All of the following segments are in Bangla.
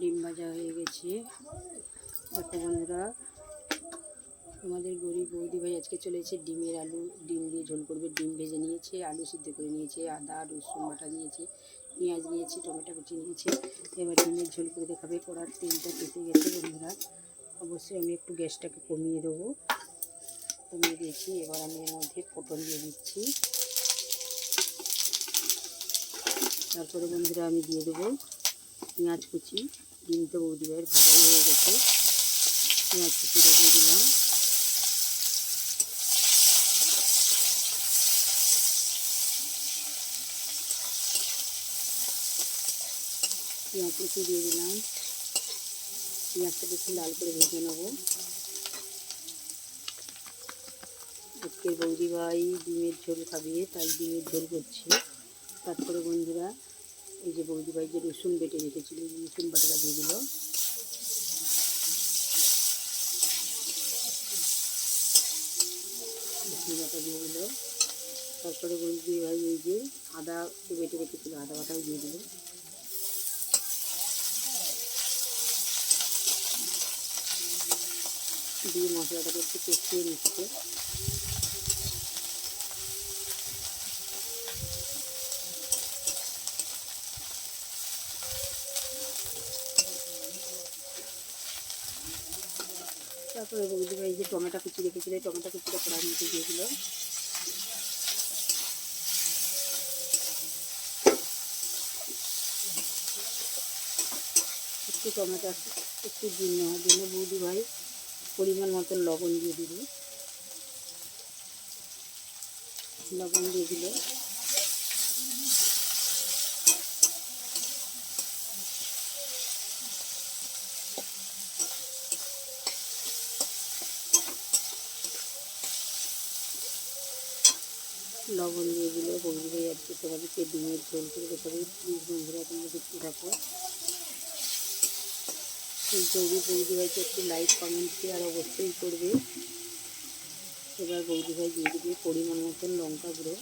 ডিম ভাজা হয়ে গেছে। দেখো বন্ধুরা, আমাদের গরিব বৌদি ভাই আজকে চলেছে ডিমের আলু, ডিম দিয়ে ঝোল করবে। ডিম ভেজে নিয়েছে, আলু সিদ্ধ করে নিয়েছে, আদা, রসুন বাটা নিয়েছে, পেঁয়াজ নিয়েছে, টমেটো কুচি নিয়েছে। এবার ডিমের ঝোল করে দেখাবে। কড়ার তেলটা পেতে গেছে বন্ধুরা। অবশ্যই আমি একটু গ্যাসটাকে কমিয়ে দেবো। কমিয়ে দিয়েছি। এবার আমি এর মধ্যে ফোটন দিয়ে দিচ্ছি। তারপরে বন্ধুরা আমি দিয়ে দেবো পেঁয়াজ কুচি, ডিম তো বৌদি ভাইয়ের ভাজাই হয়ে গেছে। পেঁয়াজ কুচিটা দিয়ে দিলাম। পেঁয়াজ কুচি দিয়ে দিলাম। পেঁয়াজটা একটু লাল করে ভেজে নেব। আজকের বৌদি ভাই ডিমের ঝোল খাবে, তাই ডিমের ঝোল করছে। তারপরে বন্ধুরা এই যে বৌদি ভাই যে রসুন বেটে রেখেছিল রসুন বাটাটা দিয়ে দিল। রসুন বাটা দিয়ে দিল। তারপরে বৌদি ভাই এই যে আদা বেটে রেখেছিল, আদা বাটাও দিয়ে দিল। দিয়ে মশলাটাকে একটু কষিয়ে নিচ্ছে। বৌদি ভাই যে টমেটো কুচি রেখেছিল এই টমেটো কুচিটা কড়ার মধ্যে দিয়ে দিল একটু টমেটো, একটু হওয়ার জন্য বৌদি ভাই, পরিমাণ মতন লবণ দিয়ে দিল লবণ দিয়ে দিল লবণ দিয়ে দিল বৌদি ভাই আজকে তোমাদেরকে ডিমের ঝোল করে দেখাবে। প্লিজ বন্ধুরা, তোমরা দেখতে থাকো। গৌরী বৌদি ভাইকে একটু লাইক কমেন্ট শেয়ার অবশ্যই করবে। এবার বৌদি ভাই দিয়ে দিবে পরিমাণ মতন লঙ্কা গুঁড়ো।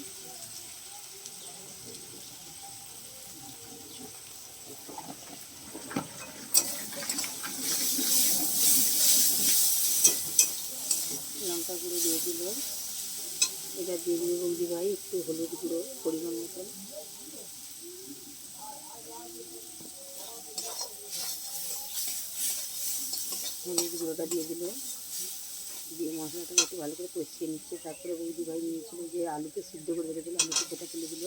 লঙ্কা গুঁড়ো দিয়ে দিল। এবার দিয়ে দিবে বৌদি ভাই, একটু হলুদ গুঁড়ো পরিমাণ মতন হলুদ গুঁড়োটা দিয়ে দিল। দিয়ে মশলাটাকে একটু ভালো করে কষিয়ে নিচ্ছে। তারপরে বৌদি ভাই নিয়েছিল যে আলুকে সিদ্ধ করে রেখেছিল আলু সিদ্ধটা তুলে দিল।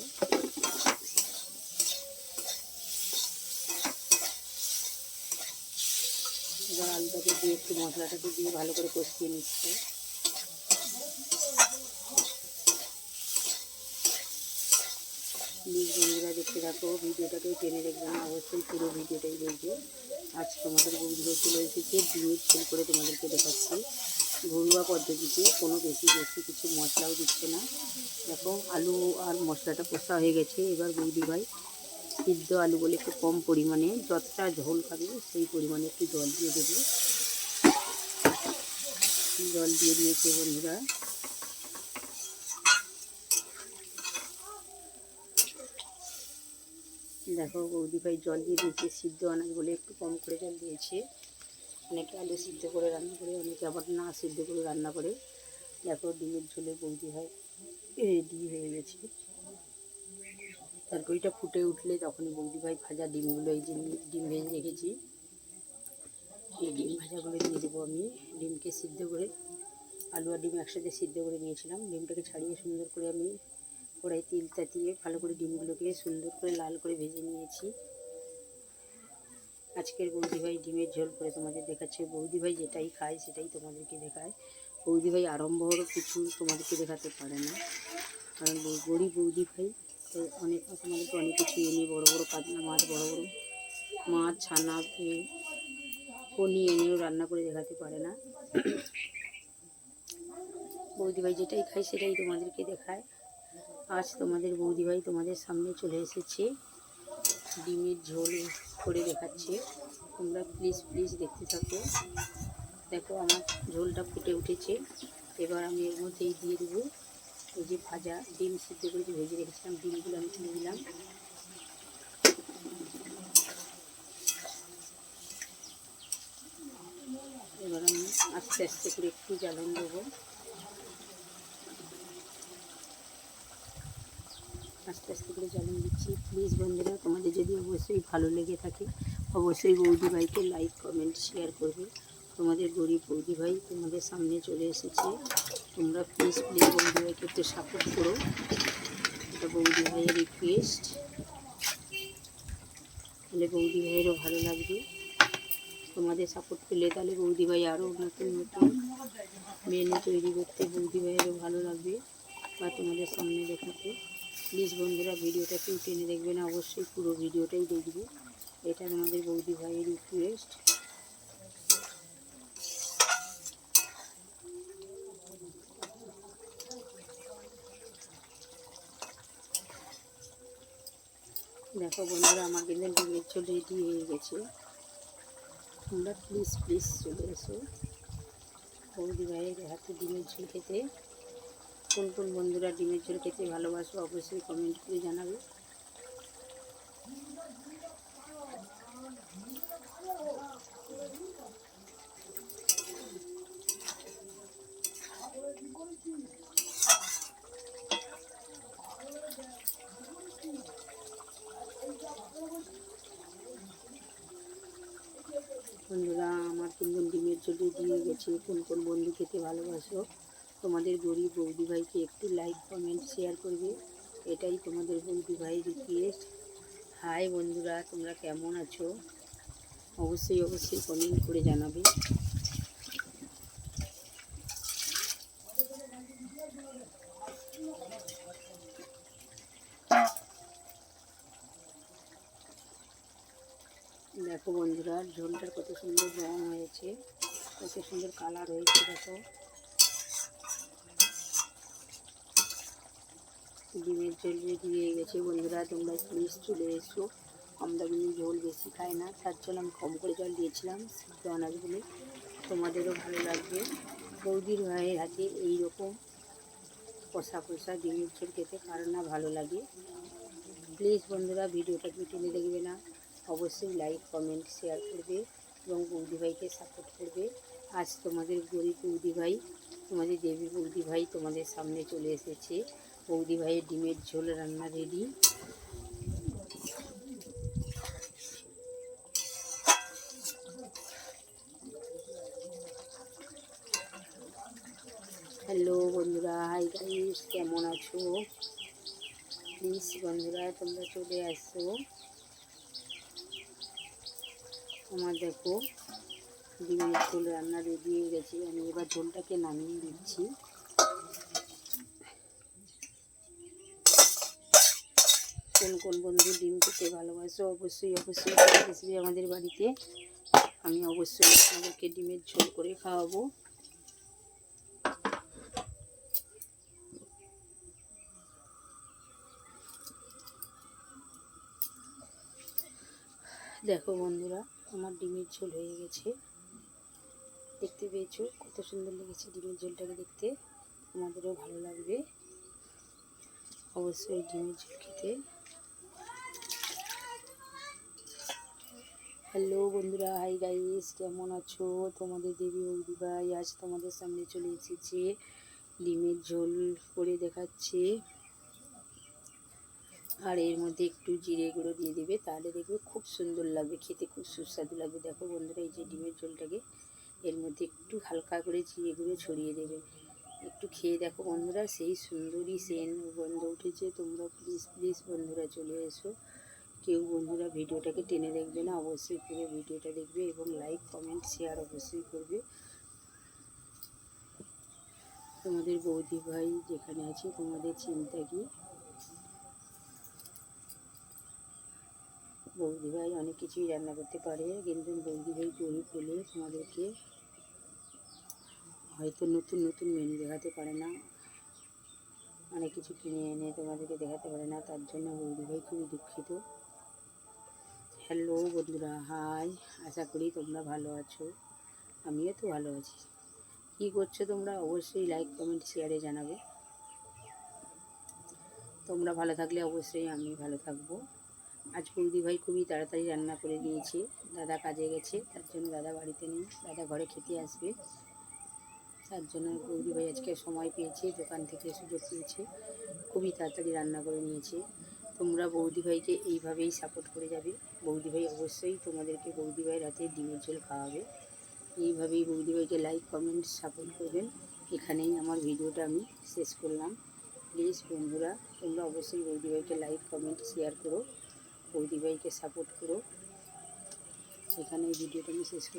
এবার আলুটাকে দিয়ে একটু মশলাটাকে দিয়ে ভালো করে কষিয়ে নিচ্ছে। প্লিজ বন্ধুরা দেখতে থাকো, ভিডিওটাকে টেনে দেখবে না, অবশ্যই পুরো ভিডিওটাই দেখবে। আজ তোমাদের বন্ধুরা চলে এসেছে, ডিমের ঝোল করে তোমাদেরকে দেখাচ্ছি। ঘরোয়া পদ্ধতিতে কোনো বেশি বেশি কিছু মশলাও দিচ্ছে না। দেখো, আলু আর মশলাটা কষা হয়ে গেছে। এবার বৌদি ভাই সিদ্ধ আলু বলে একটু কম পরিমাণে, যতটা ঝোল খাবে সেই পরিমাণে একটু জল দিয়ে দেবে। জল দিয়ে দিয়েছে বন্ধুরা। দেখো বৌদি ভাই জল দিয়ে দিয়েছে, সিদ্ধ আনাজ বলে একটু কম করে জল দিয়েছে। অনেকে আলু সিদ্ধ করে রান্না করে, অনেকে আবার না সিদ্ধ করে রান্না করে। দেখো ডিমের ঝোলে বৌদি ভাই রেডি হয়ে গেছে। তরকারিটা ফুটে উঠলে তখনই বৌদি ভাই ভাজা ডিমগুলো এই যে ডিম ভেজে রেখেছি। এই ডিম ভাজাগুলো দিয়ে দেবো আমি। ডিমকে সিদ্ধ করে আলু আর ডিম একসাথে সিদ্ধ করে নিয়েছিলাম। ডিমটাকে ছাড়িয়ে সুন্দর করে আমি কড়াই তেল তাতিয়ে ভালো করে ডিমগুলোকে সুন্দর করে লাল করে ভেজে নিয়েছি। আজকের বৌদি ভাই ডিমের ঝোল করে তোমাদের দেখাচ্ছে। বৌদি ভাই যেটাই খায় সেটাই তোমাদেরকে দেখায়। বৌদি ভাই আড়ম্বর কিছু তোমাদেরকে দেখাতে পারে না। কারণ গরিব বৌদি ভাই তাই অনেক তোমাদেরকে অনেক কিছু এনে বড়ো বড়ো কাতলা মাছ বড়ো বড়ো মাছ ছানা এ, পনির এনেও রান্না করে দেখাতে পারে না। বৌদি ভাই যেটাই খায় সেটাই তোমাদেরকে দেখায়। আজ তোমাদের বৌদিভাই তোমাদের সামনে চলে এসেছে। ডিমের ঝোল করে দেখাচ্ছে। তোমরা প্লিজ প্লিজ দেখতে থাকো। দেখো আমার ঝোলটা ফুটে উঠেছে। এবার আমি এর মধ্যেই দিয়ে দেবো এই যে ভাজা ডিম সিদ্ধ করে যে ভেজে রেখেছিলাম, ডিমগুলো আমি তুলে দিলাম এবার আমি আস্তে আস্তে করে একটু জ্বালন দেবো। আস্তে আস্তে করে জ্বালন দিচ্ছি প্লিজ বন্ধুরা, তোমাদের যদি অবশ্যই ভালো লেগে থাকে, অবশ্যই বৌদি ভাইকে লাইক কমেন্ট শেয়ার করবে। তোমাদের গরিব বৌদি ভাই তোমাদের সামনে চলে এসেছে। তোমরা প্লিজ প্লিজ বৌদি ভাইকে একটু সাপোর্ট করো। এটা বৌদি ভাইয়ের রিকোয়েস্ট তাহলে বৌদি ভাইয়েরও ভালো লাগবে। তোমাদের সাপোর্ট পেলে তাহলে বৌদি ভাই আরও নতুন নতুন মেনু তৈরি করতে বৌদি ভাইয়েরও ভালো লাগবে বা তোমাদের সামনে দেখাতে। প্লিজ বন্ধুরা ভিডিওটা কেউ টেনে দেখবে না, অবশ্যই পুরো ভিডিওটাই দেখবে। এটা তোমাদের বৌদি ভাইয়ের রিকোয়েস্ট দেখো বন্ধুরা, আমার কিন্তু ডিমের ঝোল রেডি হয়ে গেছে। তোমরা প্লিজ প্লিজ চলে এসো। বৌদি ভাইয়ের হাতে ডিমের ঝোল খেতে। কোন কোন বন্ধুরা ডিমের ঝোল খেতে ভালোবাসো অবশ্যই কমেন্ট করে জানাবে। বন্ধুরা, আমার তিনজন ডিমের ঝোলে দিয়ে গেছে। কোন কোন বন্ধু খেতে ভালোবাসো তোমাদের গরিব বৌদি ভাইকে একটু লাইক কমেন্ট শেয়ার করবে। এটাই তোমাদের বৌদি ভাই রিকোয়েস্ট হাই বন্ধুরা, তোমরা কেমন আছো? অবশ্যই অবশ্যই কমেন্ট করে জানাবে। দেখো বন্ধুরা, ঝোলটার কত সুন্দর রং হয়েছে, কত সুন্দর কালার হয়েছে, দেখো। ডিমের ঝোল রেডি হয়ে গেছে, বন্ধুরা, তোমরা প্লিজ চলে এসো। আমরা কিন্তু ঝোল বেশি খাই না, তার জন্য আমি কম করে জল দিয়েছিলাম, সিদ্ধ তোমাদেরও ভালো লাগবে। বৌদির ভাইয়ের হাতে এইরকম কষা কষা ডিমের ঝোল খেতে কারও না ভালো লাগে। প্লিজ বন্ধুরা, ভিডিওটা টেনে দেখবে না। অবশ্যই লাইক, কমেন্ট, শেয়ার করবে এবং বৌদি ভাইকে সাপোর্ট করবে। আজ তোমাদের গরিব বৌদি ভাই, তোমাদের দেবী বৌদি ভাই তোমাদের সামনে চলে এসেছে। বৌদি ভাইয়ের ডিমের ঝোল রান্না রেডি হ্যালো বন্ধুরা হাই গাইস কেমন আছো? প্লিজ বন্ধুরা, তোমরা চলে আসো। আমার দেখো, ডিমের ঝোল রান্না রেডি হয়ে গেছে। আমি এবার ঝোলটাকে নামিয়ে দিচ্ছি। কোন কোন বন্ধু ডিম খেতে ভালোবাসো? অবশ্যই অবশ্যই আমাদের বাড়িতে। আমি অবশ্যই আপনাদেরকে ডিমের ঝোল করে খাওয়াবো। দেখো বন্ধুরা, আমার ডিমের ঝোল হয়ে গেছে। দেখতে পেয়েছ? কত সুন্দর লেগেছে ডিমের ঝোলটাকে দেখতে। আমাদেরও ভালো লাগবে। অবশ্যই ডিমের ঝোল খেতে। হ্যালো বন্ধুরা হাই গাইস কেমন আছো? তোমাদের দেবী ভাই, আজ তোমাদের সামনে চলে এসেছে। ডিমের ঝোল করে দেখাচ্ছে। আর এর মধ্যে একটু জিরে গুঁড়ো দিয়ে দেবে, তাহলে দেখবে খুব সুন্দর লাগবে, খেতে খুব সুস্বাদু লাগবে। দেখো বন্ধুরা, এই যে ডিমের ঝোলটাকে, এর মধ্যে একটু হালকা করে জিরে গুঁড়ো ছড়িয়ে দেবে। একটু খেয়ে দেখো বন্ধুরা, সেই সুন্দরই সেন গন্ধ উঠেছে। তোমরা প্লিজ প্লিজ বন্ধুরা চলে এসো। কেউ বন্ধুরা ভিডিওটাকে টেনে দেখবে না, অবশ্যই পুরো ভিডিওটা দেখবে এবং লাইক কমেন্ট শেয়ার অবশ্যই করবে। তোমাদের বৌদি ভাই যেখানে আছে, তোমাদের চিন্তা কি? বৌদি ভাই অনেক কিছুই রান্না করতে পারে, কিন্তু বৌদি ভাই গরিব বলে তোমাদেরকে হয়তো নতুন নতুন মেনু দেখাতে পারে না। অনেক কিছু কিনে এনে তোমাদেরকে দেখাতে পারে না, তার জন্য বৌদি ভাই খুবই দুঃখিত। হ্যালো বন্ধুরা, হাই। আশা করি তোমরা ভালো আছো। আমিও তো ভালো আছি। কী করছ তোমরা? অবশ্যই লাইক কমেন্ট শেয়ারে জানাবে। তোমরা ভালো থাকলে অবশ্যই আমি ভালো থাকব। আজ বৌদি ভাই খুবই তাড়াতাড়ি রান্না করে নিয়েছে দাদা কাজে গেছে, তার জন্য দাদা বাড়িতে নেই। দাদা ঘরে খেতে আসবে। তার জন্য বৌদি ভাই আজকে সময় পেয়েছে, দোকান থেকে সুযোগ পেয়েছে। খুবই তাড়াতাড়ি রান্না করে নিয়েছে। তোমরা বৌদি ভাইকে এইভাবেই সাপোর্ট করে যাবে। বৌদি ভাই অবশ্যই তোমাদেরকে বৌদি ভাইয়ের হাতে ডিমের ঝোল খাওয়াবে। এইভাবেই বৌদি ভাইকে লাইক কমেন্ট সাপোর্ট করবেন। এখানেই আমার ভিডিওটা আমি শেষ করলাম। প্লিজ বন্ধুরা, তোমরা অবশ্যই বৌদি ভাইকে লাইক কমেন্ট শেয়ার করো। বৌদি ভাইকে সাপোর্ট করো। এখানে ভিডিওটা আমি শেষ